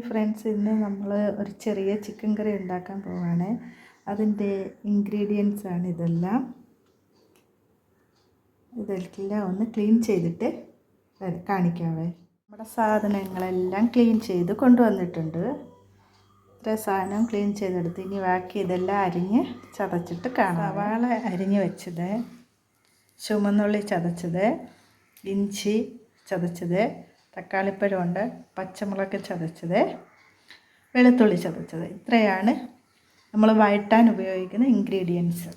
Hi friends ഇന്ന് നമ്മൾ ഒരു ചെറിയ ചിക്കൻ കറി ഉണ്ടാക്കാൻ പോവാണ്. അതിന്റെ ഇൻഗ്രീഡിയൻസ് ആണ് ഇതെല്ലാം. ഇതെല്ലാം ഒന്ന് ക്ലീൻ ചെയ്തിട്ട് കാണിക്കാവേ. നമ്മുടെ സാധനങ്ങളെല്ലാം ക്ലീൻ ചെയ്ത് കൊണ്ടുവന്നിട്ടുണ്ട്. ഇത്ര സാധനം ക്ലീൻ ചെയ്തെടുത്ത് ഇനി ബാക്കി ഇതെല്ലാം അരിഞ്ഞ് ചതച്ചിട്ട് കാണാം സവാള അരിഞ്ഞ് വെച്ചത് ചുമന്നുള്ളി ചതച്ചത് ഇഞ്ചി ചതച്ചത് തക്കാളിപ്പഴമുണ്ട് പച്ചമുളക് ചതച്ചത് വെളുത്തുള്ളി ചതച്ചത്. ഇത്രയാണ് നമ്മൾ വഴറ്റാൻ ഉപയോഗിക്കുന്ന ഇൻഗ്രീഡിയൻസ്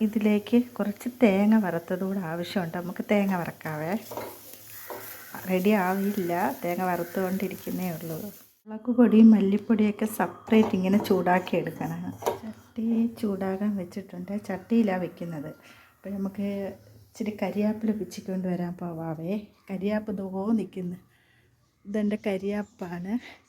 ഇതിലേക്ക് കുറച്ച് തേങ്ങ വറുത്തതുകൂടെ ആവശ്യമുണ്ട്. നമുക്ക് തേങ്ങ വറക്കാവേ. റെഡി ആവില്ല തേങ്ങ വറുത്തുകൊണ്ടിരിക്കുന്നേ ഉള്ളൂ. മുളക് പൊടിയും മല്ലിപ്പൊടിയൊക്കെ സെപ്പറേറ്റ് ഇങ്ങനെ ചൂടാക്കി എടുക്കണം. ചട്ടി ചൂടാകാൻ വെച്ചിട്ടുണ്ട്. ചട്ടിയിലാണ് വെക്കുന്നത്. അപ്പോൾ നമുക്ക് ഇച്ചിരി കരിയാപ്പില പിച്ചിക്കൊണ്ട് വരാൻ പോവാവേ. കരിയാപ്പ് ദോ നിൽക്കുന്നു. ഇതെന്റെ കരിയാപ്പാണ്.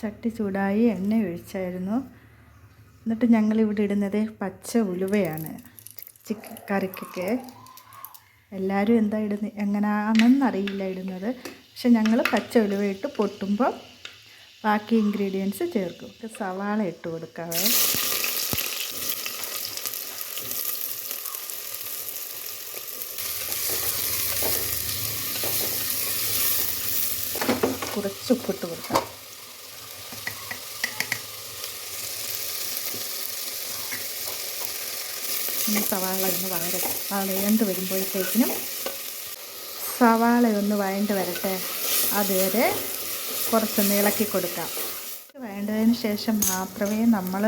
ചട്ടി ചൂടായി എണ്ണ ഒഴിച്ചായിരുന്നു. എന്നിട്ട് ഞങ്ങളിവിടെ ഇടുന്നത് പച്ച ഉലുവയാണ്. ചിക്കൻ കറിക്കൊക്കെ. എല്ലാവരും എന്താ ഇടുന്നത്? എങ്ങനെയാണെന്നറിയില്ല ഇടുന്നത്. പക്ഷെ ഞങ്ങൾ പച്ച ഉലുവയിട്ട് പൊട്ടുമ്പോൾ ബാക്കി ഇൻഗ്രീഡിയൻസ് ചേർക്കും. സവാള ഇട്ട് കൊടുക്കാവേ. കുറച്ച് ഉപ്പിട്ട് കൊടുക്കാം. ഇനി സവാള ഒന്ന് വഴരട്ടെ വഴണ്ട് വരുമ്പോഴത്തേക്കിനും സവാള ഒന്ന് വഴണ്ട് വരട്ടെ. അതുവരെ കുറച്ചൊന്ന് ഇളക്കി കൊടുക്കാം. വേണ്ടതിന് ശേഷം മാത്രമേ നമ്മൾ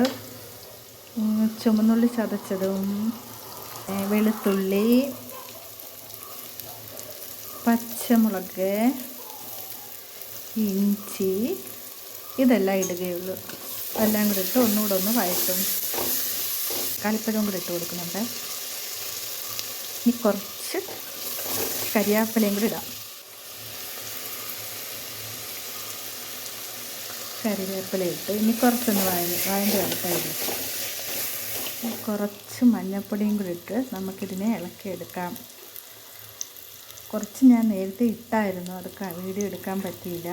ചുമന്നുള്ളി ചതച്ചതും വെളുത്തുള്ളി പച്ചമുളക് ഇഞ്ചി ഇതെല്ലാം ഇടുകയുള്ളൂ. എല്ലാം കൂടി ഇട്ട് ഒന്നുകൂടെ ഒന്ന് വഴറ്റും. കാലിപ്പഴവും കൂടി ഇട്ട് കൊടുക്കുന്നുണ്ട്. ഇനി കുറച്ച് കരിയാപ്പിലയും കൂടി ഇടാം. കറിവേപ്പില ഇട്ട് ഇനി കുറച്ചൊന്ന് വഴണ്ട് വരട്ടായിരുന്നു കുറച്ച് മഞ്ഞൾപ്പൊടിയും കൂടി ഇട്ട് നമുക്കിതിനെ ഇളക്കിയെടുക്കാം. കുറച്ച് ഞാൻ നേരത്തെ ഇട്ടായിരുന്നു അത് വീഡിയോ എടുക്കാൻ പറ്റിയില്ല.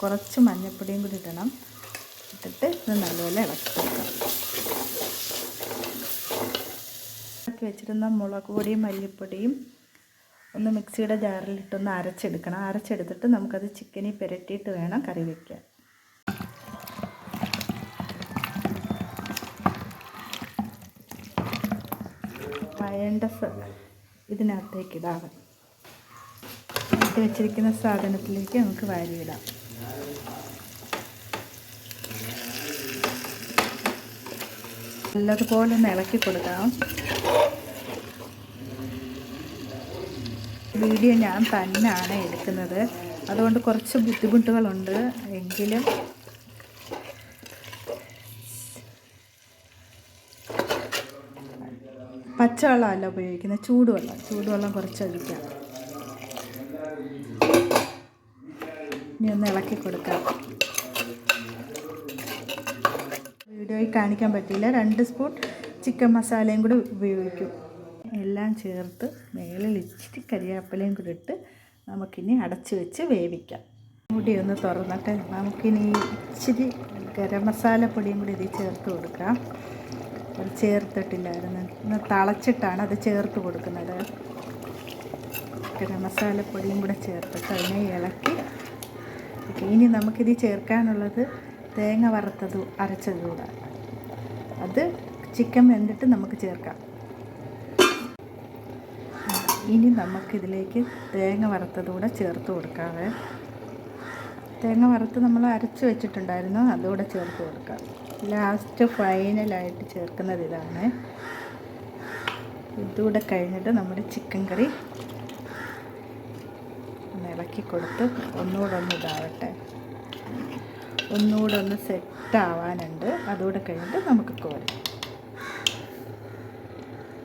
കുറച്ച് മഞ്ഞൾപ്പൊടിയും കൂടി ഇടണം. ഇട്ടിട്ട് ഇത് നല്ലപോലെ ഇളക്കി കൊടുക്കാം ഇളക്കി വെച്ചിരുന്ന മുളക് പൊടിയും മല്ലിപ്പൊടിയും ഒന്ന് മിക്സിയുടെ ജാറിലിട്ടൊന്ന് അരച്ചെടുക്കണം. അരച്ചെടുത്തിട്ട് നമുക്കത് ചിക്കനിൽ പുരട്ടിയിട്ട് വേണം കറി വയ്ക്കാൻ വയണ്ട സ- ഇതിനകത്തേക്ക് ഇടാം ഇട്ട് വെച്ചിരിക്കുന്ന സാധനത്തിലേക്ക് നമുക്ക് വാരിയിടാം. നല്ലതുപോലെ ഒന്ന് ഇളക്കി കൊടുക്കാം വീഡിയോ ഞാൻ തന്നെയാണ് എടുക്കുന്നത്. അതുകൊണ്ട് കുറച്ച് ബുദ്ധിമുട്ടുകളുണ്ട് എങ്കിലും പച്ചവെള്ളമല്ല ഉപയോഗിക്കുന്നത്. ചൂടുവെള്ളം. ചൂടുവെള്ളം കുറച്ച് ഒഴിക്കാം. ഇനി ഒന്ന് ഇളക്കി കൊടുക്കാം. വീഡിയോയിൽ കാണിക്കാൻ പറ്റില്ല രണ്ട് സ്പൂൺ ചിക്കൻ മസാലയും കൂടി ഉപയോഗിക്കും. എല്ലാം ചേർത്ത് മേളിൽ ഇച്ചിരി കരിയാപ്പിലയും കൂടി ഇട്ട് നമുക്കിനി അടച്ച് വെച്ച് വേവിക്കാം. മുടി ഒന്ന് തുറന്നിട്ട് നമുക്കിനി ഇച്ചിരി ഗരം മസാല പൊടിയും കൂടി ഇതിൽ ചേർത്ത് കൊടുക്കാം. അത് ചേർത്തിട്ടില്ലായിരുന്നു. ഇന്ന് തളച്ചിട്ടാണ് അത് ചേർത്ത് കൊടുക്കുന്നത്. ഗരം മസാലപ്പൊടിയും കൂടെ ചേർത്തിട്ട് അതിനെ ഇളക്കി ഇനി നമുക്കിത് ചേർക്കാനുള്ളത് തേങ്ങ വറുത്തത് അരച്ചതുകൂടെ അത് ചിക്കൻ വെന്തിട്ട് നമുക്ക് ചേർക്കാം. ഇനി നമുക്കിതിലേക്ക് തേങ്ങ വറുത്തതുകൂടെ ചേർത്ത് കൊടുക്കാവേ. തേങ്ങ വറുത്ത് നമ്മൾ അരച്ച് വെച്ചിട്ടുണ്ടായിരുന്നു അതുകൂടെ ചേർത്ത് കൊടുക്കാം. ലാസ്റ്റ് ഫൈനലായിട്ട് ചേർക്കുന്നത് ഇതാണ്. ഇതുകൂടെ കഴിഞ്ഞിട്ട് നമ്മുടെ ചിക്കൻ കറി ഒന്ന് ഇളക്കി കൊടുത്ത് ഒന്നുകൂടെ ഒന്ന് ഇതാവട്ടെ. ഒന്നുകൂടെ ഒന്ന് സെറ്റ് ആവാനുണ്ട്. അതുകൂടെ കഴിഞ്ഞിട്ട് നമുക്ക് കോരാം.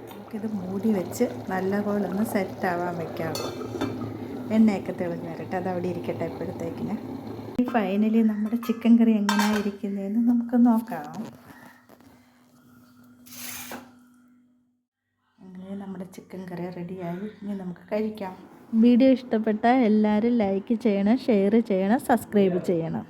നമുക്കിത് മൂടി വെച്ച് നല്ലപോലെ ഒന്ന് സെറ്റ് ആവാൻ വെക്കാം. എണ്ണയൊക്കെ തെളിഞ്ഞ് വരട്ടെ. അത് അവിടെ ഇരിക്കട്ടെ ഇപ്പോഴത്തേക്കിന്. ഫൈനലി നമ്മുടെ ചിക്കൻ കറി എങ്ങനെയായിരിക്കുന്നതെന്ന് നമുക്ക് നോക്കാം. അങ്ങനെ നമ്മുടെ ചിക്കൻ കറി റെഡിയായി ഇനി നമുക്ക് കഴിക്കാം. വീഡിയോ ഇഷ്ടപ്പെട്ട എല്ലാവരും ലൈക്ക് ചെയ്യണം ഷെയർ ചെയ്യണം സബ്സ്ക്രൈബ് ചെയ്യണം.